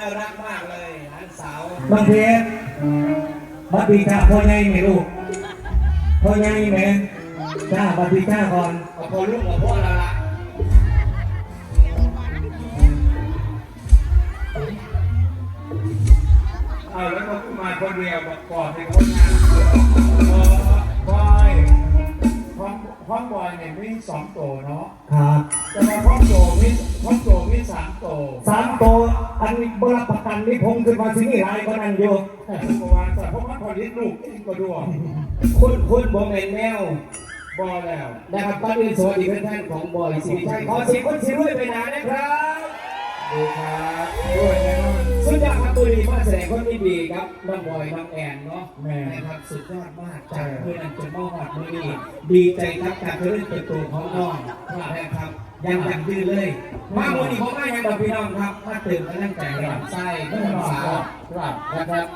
น่ารักมากเลยหลานสาวบางเพชรบัดดีจ้าพ่อใหญ่ไหมลูกพ่อใหญ่ไหมจ้าบัดดีจ้าก่อนเอาพอลูกกับพ่อและละเอาแล้วก็มาคนเดียวบอกก่อนให้คนงานเออบอยห้องห้องบอยเนี่ยมีสองโตเนาะ บรับประกันนี่พงขึ้นมาที่นี่หลายคนนั้นอยู่เพราะว่าแต่เพราะว่าพอลิ้นลูกเองก็ด้วยคุณคุณบอมแมนแมวบอแล้วนะครับป้าดินสวัสดีเพื่อนๆของบอยสิริชัยขอเสียงคนสิรุ่ยไปนานนะครับดูครับด้วยแน่นอนสุดยอดครับตุลีมาแสดงคนที่ดีครับน้องบอยน้องแอนเนาะแม่นะครับสุดยอดมากจากเพื่อนจนมอดมือนี้ดีใจครับจากเรื่องเป็นตัวของน้อง นะครับยังยังยืนเลยมาวันนี้ผมมายังดอกพี่น้องครับมาตื่นกำลังใจให้กับไส้ก็ทำสาวครับนะครับ